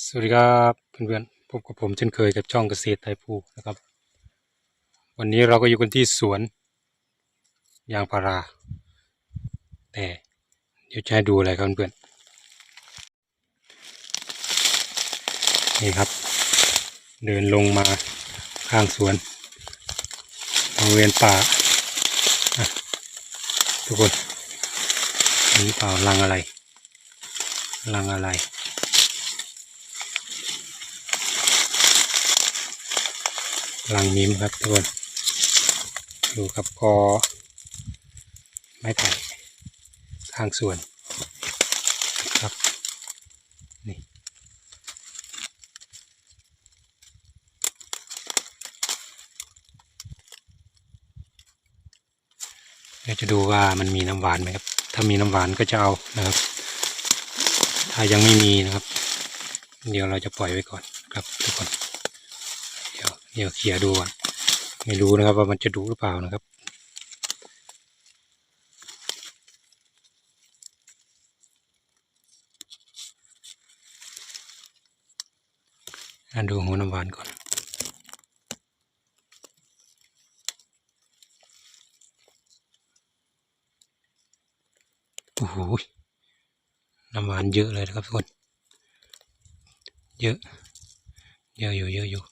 สวัสดีครับเพื่อนๆพบกับผมเช่นเคยกับช่องเกษตรไทยภูนะครับ วันนี้เราก็อยู่กันที่สวนยางพารา แต่เดี๋ยวจะให้ดูอะไรครับเพื่อนๆนี่ครับ เดินลงมาข้างสวนบริเวณป่าอะทุกคนนหรือเปล่ารังอะไรรังอะไร ลังมิมครับทุกคนอยู่กับกอไม้ไผ่ข้างส่วนครับนี่เดี๋ยวจะดูว่ามันมีน้ำหวานไหมครับ ถ้ามีน้ำหวานก็จะเอานะครับ ถ้ายังไม่มีนะครับ เดี๋ยวเราจะปล่อยไว้ก่อนครับทุกคน เดี๋ยวเดี๋ยดูก่อนไม่รู้นะครับว่ามันจะดูหรือเปล่านะครับอะดูหัวน้ำหวานก่อน โอ้โห น้ำหวานเยอะเลยนะครับทุกคน เยอะ เยอะอยู่เยอะอยู่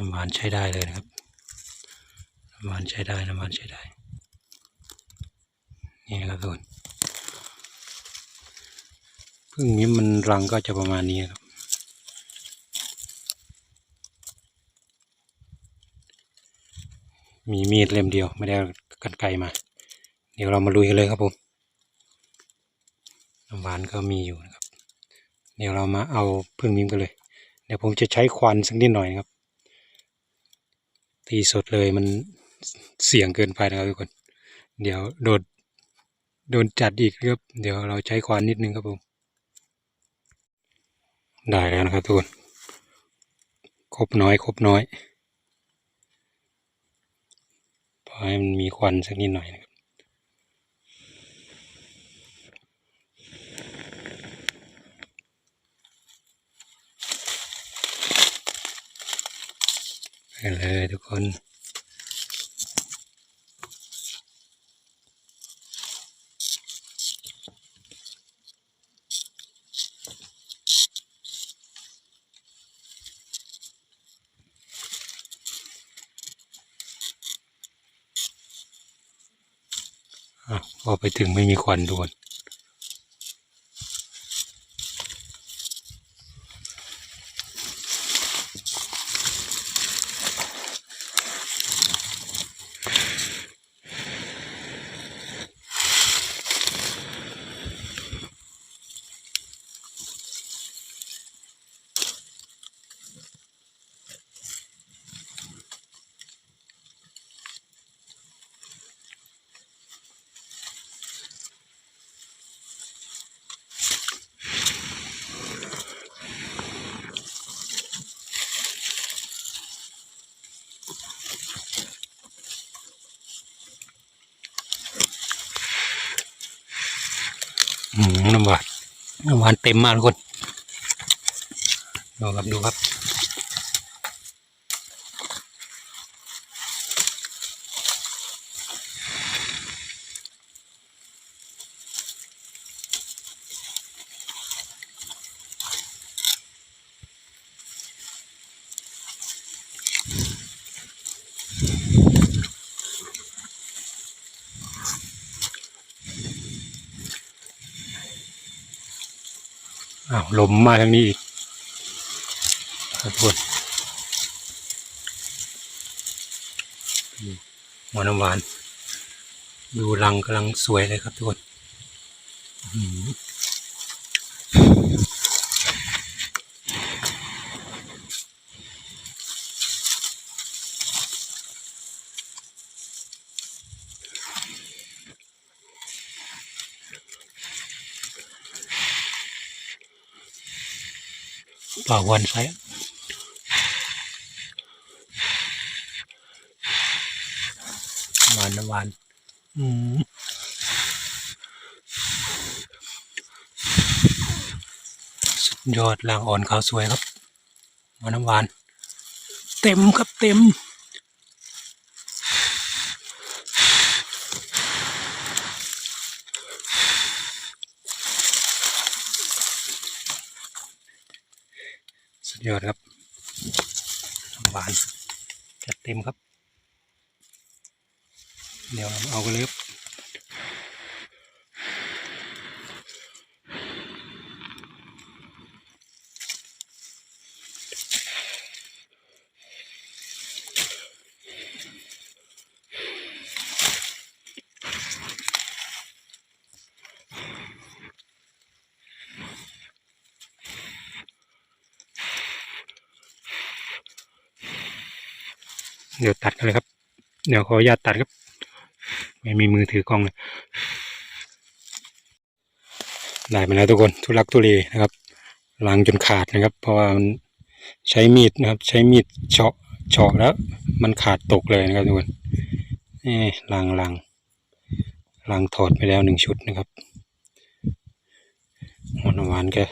น้ำหวานใช้ได้เลยนะครับ น้ำหวานใช้ได้ น้ำหวานใช้ได้ นี่นะครับทุกคนพึ่งนี้มันรังก็จะประมาณนี้ครับ มีมีดเล่มเดียว ไม่ได้กันไกรมา เดี๋ยวเรามาลุยกันเลยครับผม น้ำหวานก็มีอยู่นะครับ เดี๋ยวเรามาเอาพึ่งมิมกันเลย เดี๋ยวผมจะใช้ควันสักนิดหน่อยครับ ตีสดเลยมันเสี่ยงเกินไปนะครับทุกคน เดี๋ยวโดนโดนจัดอีกครับเดี๋ยวเราใช้ควันนิดนึงครับผม ได้แล้วนะครับทุกคน ครบน้อย ครบน้อยพอให้มันมีควันสักนิดหน่อยนะครับ ไปเลยทุกคนอะพอไปถึงไม่มีควันทุกคน น้ำหวานน้ำหวานเต็มมากทุกคนดูครับดูครับ อ้าวลมมาทางนี้อีกครับทุกคนหัวน้ำหวาน ดูรังกำลังสวยเลยครับทุกคน อื้อหือป่าวันไฟหวานน้ำหวานอืมยอดลางอ่อนขาวสวยครับหวานน้ำหวาน เต็มครับเต็ม สุดยอดครับน้ำหวานจัดเต็มครับ เดี๋ยวเรามาเอากันเลยครับ เดี๋ยวตัดกันเลยครับ เดี๋ยวขออนุญาตตัดครับ ไม่มีมือถือกล้องเลยได้มาแล้วทุกคนทุลักทุเลนะครับล้างจนขาดนะครับ เพราะว่ามันใช้มีดนะครับ ใช้มีดเฉาะเฉาะแล้ว มันขาดตกเลยนะครับทุกคนนี่ล้างล้างล้างถอดไปแล้วหนึ่งชุดนะครับหวานหวานๆก็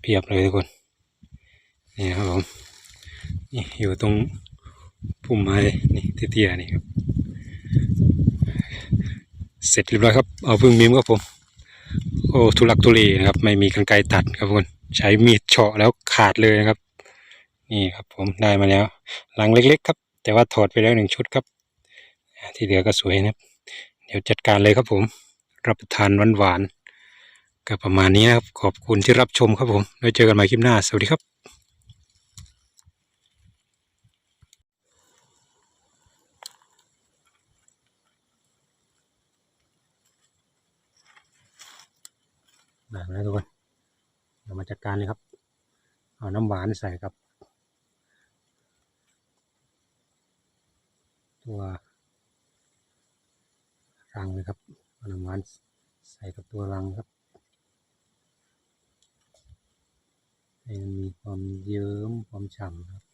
เพียบเลยทุกคนนี่ครับผมนี่อยู่ตรง พุ่มไม้นี่เตี้ยๆนี่ครับ เสร็จเรียบร้อยครับ เอาพึ่งมิมครับผม โอ้ทุลักทุเลนะครับ ไม่มีกรรไกรตัดครับทุกคนใช้มีดเฉาะแล้วขาดเลยนะครับ นี่ครับผมได้มาแล้วหลังเล็ก ๆ ครับ แต่ว่าถอดไปแล้วหนึ่งชุดครับ ที่เหลือก็สวยนะครับ เดี๋ยวจัดการเลยครับผม รับประทานหวานๆก็ประมาณนี้นะครับ ขอบคุณที่รับชมครับผมไว้เจอกันใหม่คลิปหน้า สวัสดีครับ ได้มาแล้วทุกคนเดี๋ยวมาจัดการเลยครับ เอาน้ำหวานใส่กับ ตัวรังเลยครับเอาน้ำหวานใส่กับตัวรังครับให้มันมีความเยิ้มความฉ่ำครับ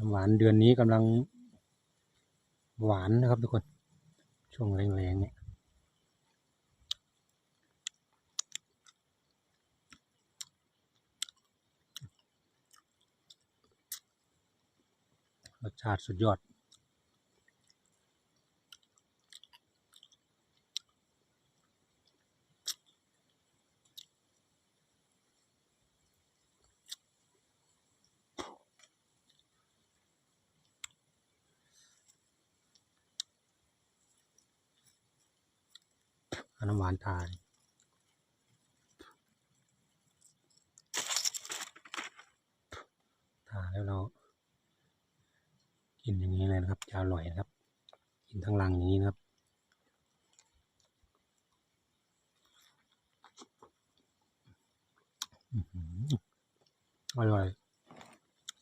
น้ำหวานเดือนนี้กำลังหวานนะครับทุกคน ช่วงแรงๆเนี่ยรสชาติสุดยอด น้ำหวานทาเลยทาแล้วเรา กินอย่างนี้เลยนะครับจะอร่อยนะครับ กินทั้งรังอย่างนี้นะครับอร่อย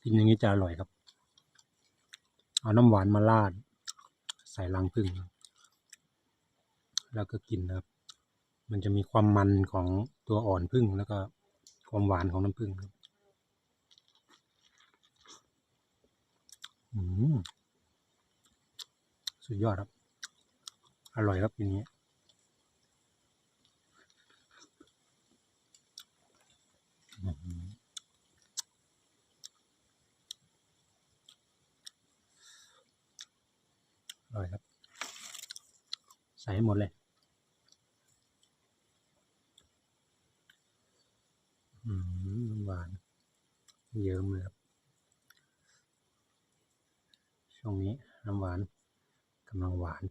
กินอย่างนี้จะอร่อยครับ เอาน้ำหวานมาราด ใส่รังผึ้งครับ แล้วก็กินนะครับ มันจะมีความมันของตัวอ่อนผึ้งแล้วก็ความหวานของน้ำผึ้งครับอืมสุดยอดครับ อร่อยครับอย่างนี้อื้อหืออร่อยครับ ใส่ให้หมดเลย อืมน้ำหวาน เยิ้มเลยครับช่วงนี้น้ำหวานกำลังหวาน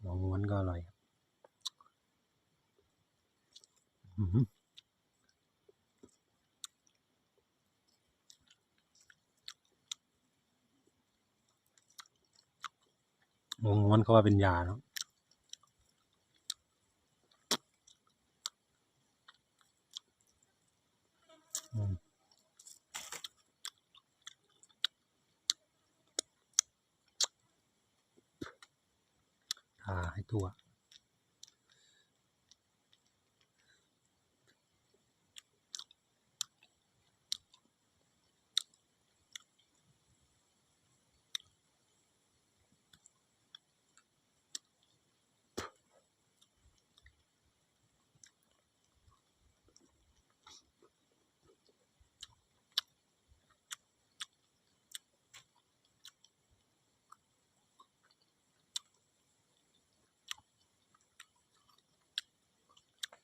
หวม้วนก็อร่อยครับอื้อหือหัวม้วนเขาว่าเป็นยาเนาะาให้ทั่ว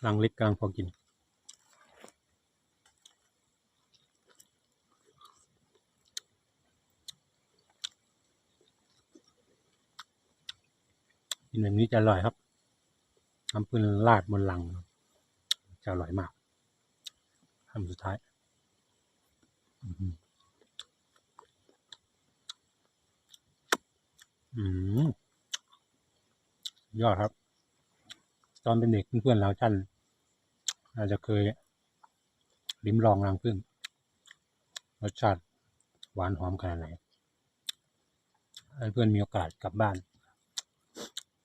รังเล็กกลางพอกิน กินแบบนี้จะอร่อยครับน้ำปืนราดบนหลัง จะอร่อยมากคำสุดท้ายอืมยอดครับ อนเป็นเด็กเพื่อนๆเราท่านอาจจะเคยลิ้มลองรังผึ้งรสชาติหวานหอมขนาดไหนเพื่อนมีโอกาสกลับบ้าน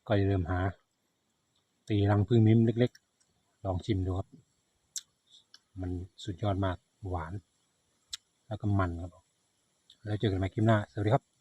ก็อย่าลืมหา ตีรังผึ้งมิ้มเล็ก ๆ ลองชิมดูครับ มันสุดยอดมากหวาน แล้วก็มันครับ แล้วเจอกันใหม่คลิปหน้า สวัสดีครับ